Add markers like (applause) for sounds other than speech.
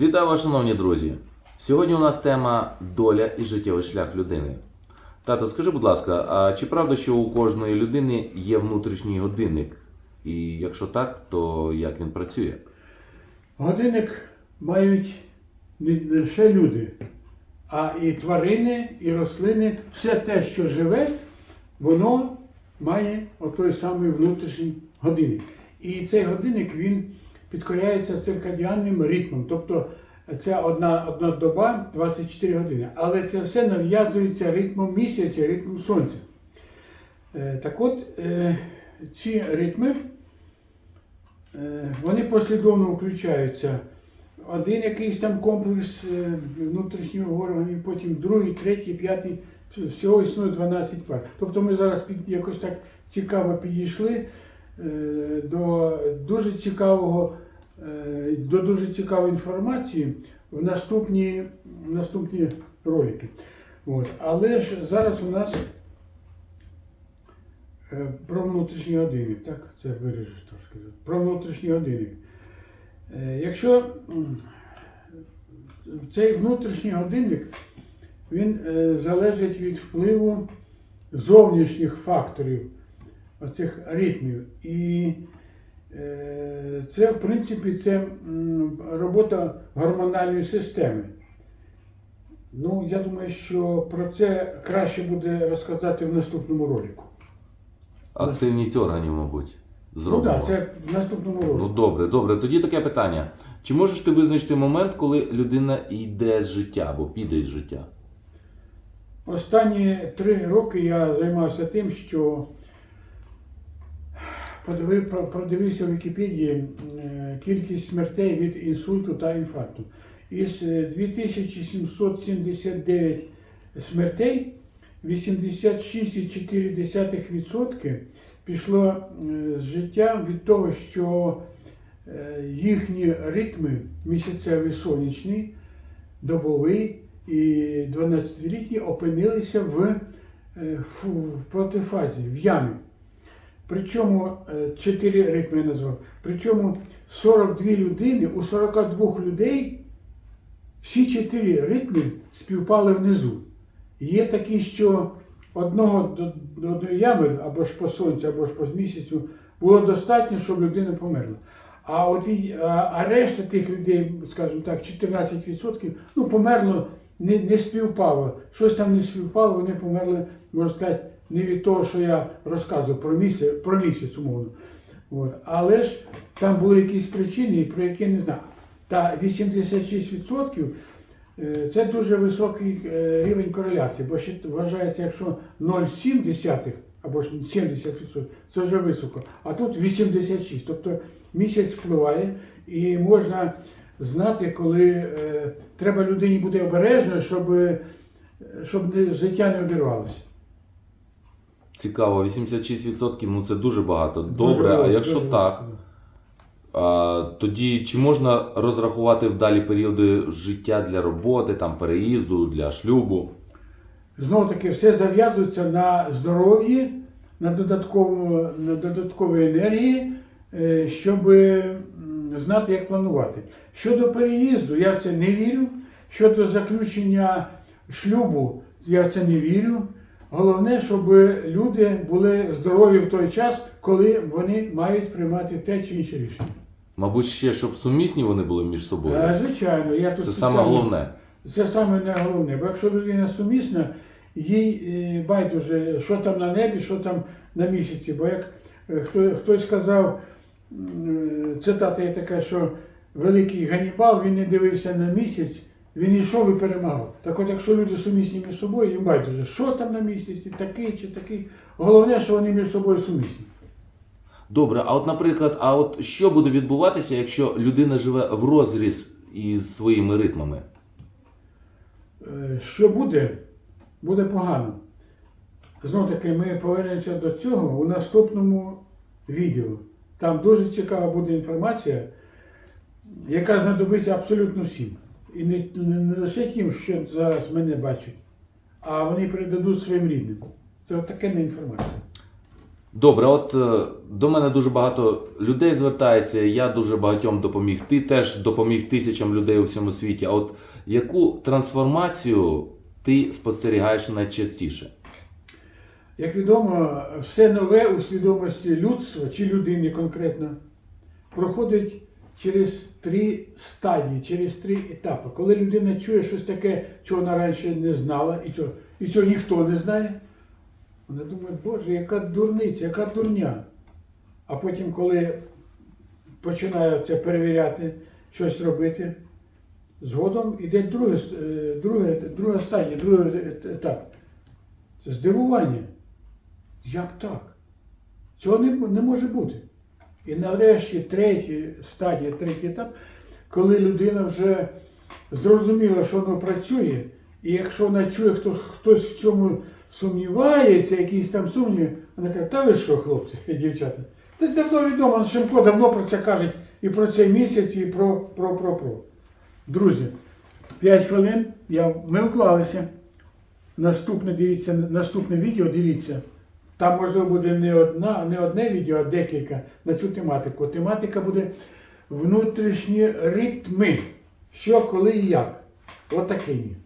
Вітаю вас, шановні друзі! Сьогодні у нас тема доля і життєвий шлях людини. Тато, скажи, будь ласка, а чи правда, що у кожної людини є внутрішній годинник? І якщо так, то як він працює? Годинник мають не лише люди, а і тварини, і рослини. Все те, що живе, воно має отой самий внутрішній годинник. І цей годинник він підкоряється циркадіанним ритмом. Тобто це одна, одна доба 24 години. Але це все нав'язується ритмом місяця, ритмом сонця. Е, Так от, е, ці ритми Е, Вони послідовно включаються. Один якийсь там комплекс внутрішніх органів, потім другий, третій, п'ятий. Всього існує 12 пар. Тобто ми зараз під, якось так цікаво підійшли до дуже цікавого, до дуже цікавої інформації в наступні, в наступні ролики. От. Але ж зараз у нас Е, Про внутрішній годинник, так? Це виріжеш трошки. Про внутрішній годинник. Е, Якщо цей внутрішній годинник він е, залежить від впливу зовнішніх факторів, оцих ритмів. І е, це, в принципі, це робота гормональної системи. Ну, я думаю, що про це краще буде розказати в наступному ролику. Активність органів, мабуть, Ну так, це в наступному році. Ну добре, добре. Тоді таке питання. Чи можеш ти визначити момент, коли людина йде з життя або піде з життя? Останні три роки я займався тим, що подивив, продивився в Вікіпедії е, кількість смертей від інсульту та інфаркту. Із е, 2779 смертей 86,4% пішло е, з життя від того, що е, їхні ритми місяцевий сонячний, добовий і 12-літні опинилися в, е, в протифазі, в ямі. Причому е, чотири ритми я назвав. Причому 42 людини, у 42 людей всі чотири ритми співпали внизу. Є такі, що одного до, одної ями, або ж по сонцю, або ж по місяцю, було достатньо, щоб людина померла. А от і, а решта тих людей, скажімо так, 14%, ну, померло, не, не співпало. Щось там не співпало, вони померли, можна сказати, не від того, що я розказував про місяць, про місяць умовно. От. Але ж там були якісь причини, про які не знаю. Та 86% е, це дуже високий е, рівень кореляції, бо ще вважається, якщо 0,7 або ж 70%, це вже високо. А тут 86. Тобто місяць впливає і можна знати, коли е, треба людині бути обережною, щоб, щоб життя не обірвалося. Цікаво, 86% ну це дуже багато. Дуже Добре, а якщо дуже так, а, тоді чи можна розрахувати вдалі періоди життя для роботи, там переїзду, для шлюбу? Знову таки, все зав'язується на здоров'ї, на, додатковому, на додатковій енергії, е, щоб знати, як планувати. Щодо переїзду, я в це не вірю. Щодо заключення шлюбу, я в це не вірю. Головне, щоб люди були здорові в той час, коли вони мають приймати те чи інше рішення. Мабуть, ще щоб сумісні вони були між собою. Е, Звичайно, я тут Це саме головне. Це саме не головне. Бо якщо людина сумісна, їй е, байдуже, що там на небі, що там на місяці. Бо як е, хто, хтось сказав, цитата є така, що великий Ганібал він не дивився на місяць, він йшов і перемагав. Так от, якщо люди сумісні між собою, їм байдуже, що там на місяці, такий чи такий. Головне, що вони між собою сумісні. Добре, а от, наприклад, а от що буде відбуватися, якщо людина живе в розріз із своїми ритмами? Е, Що буде, буде погано. Знову таки, ми повернемося до цього у наступному відео. Там дуже цікава буде інформація, яка знадобиться абсолютно всім. І не, не, не лише тим, що зараз мене бачать, а вони передадуть своїм рідним. Це от таке не інформація. Добре, от е, до мене дуже багато людей звертається, я дуже багатьом допоміг. Ти теж допоміг тисячам людей у всьому світі. А от яку трансформацію ти спостерігаєш найчастіше? Як відомо, все нове у свідомості людства чи людини конкретно проходить через три стадії, через три етапи. Коли людина чує щось таке, чого вона раніше не знала, і цього, і цього ніхто не знає, вона думає, Боже, яка дурниця, яка дурня. А потім, коли починає це перевіряти, щось робити, згодом іде друге, друге, друга стадія, другий етап. Це здивування. Як так? Цього не, не може бути. І нарешті третя стадія, третій етап, коли людина вже зрозуміла, що воно працює, і якщо вона чує, хто, хтось в цьому сумнівається, якісь там сумніви, вона каже, та ви що, хлопці і (laughs) дівчата? Це давно відомо, Шимко давно про це кажуть і про цей місяць, і про, про, про, про. Друзі, 5 хвилин, я, ми вклалися. Наступне дивіться, наступне відео дивіться. Там можливо буде не одна, не одне відео, а декілька на цю тематику. Тематика буде внутрішні ритми. Що, коли і як. Отакий.